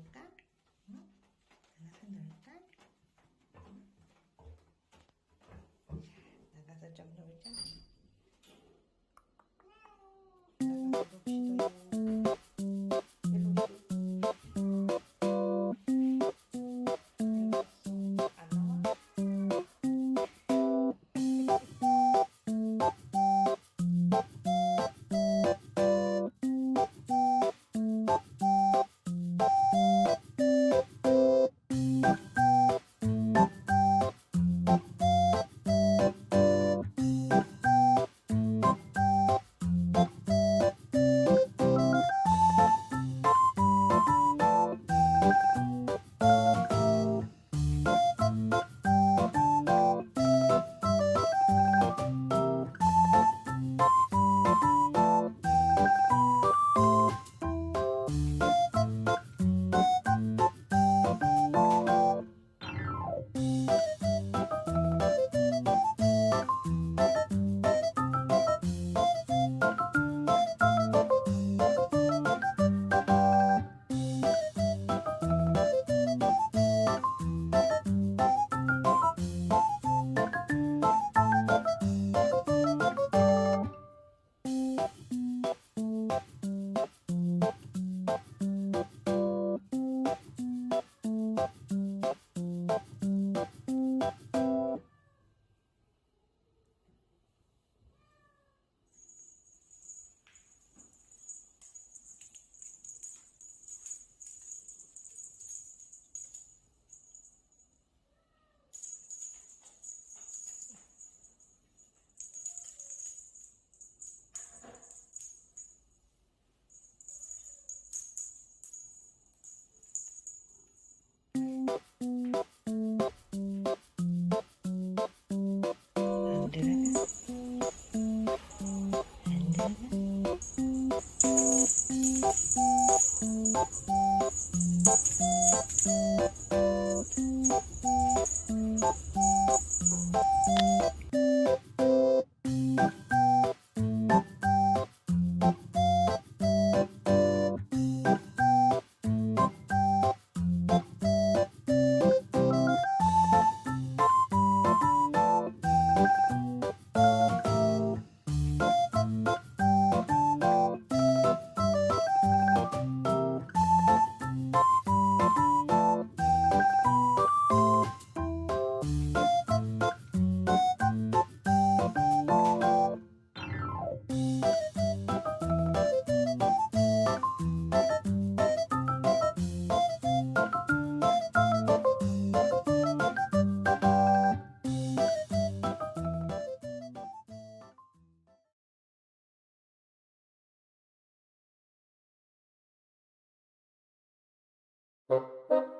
넣을까? 응? 나가서 넣을까? 응? 자, 나가서 좀 놀자. 나가서 봅시다.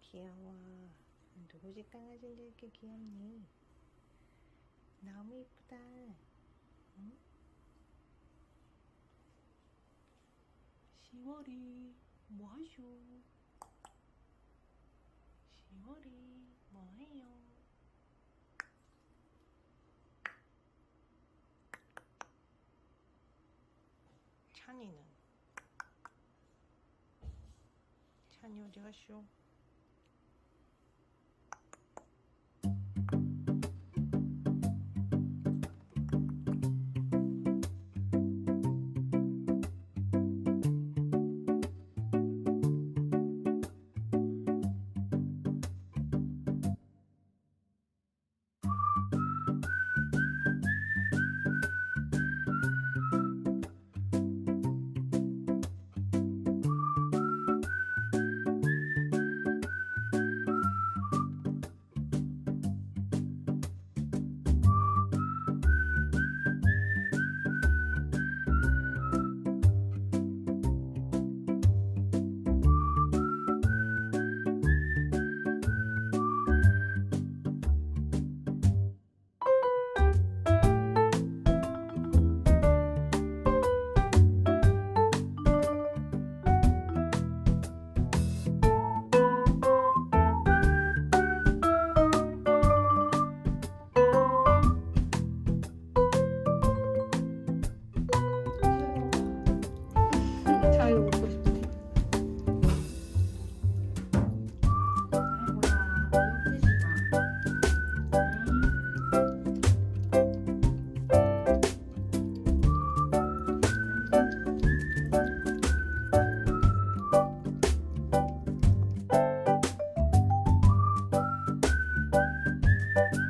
귀여워. 누구 집 강아지인데 이렇게 귀엽니? 너무 이쁘다. 응? 10월이 뭐하쇼? 10월이 뭐해요? 찬이는? 찬이 어디 갔쇼? you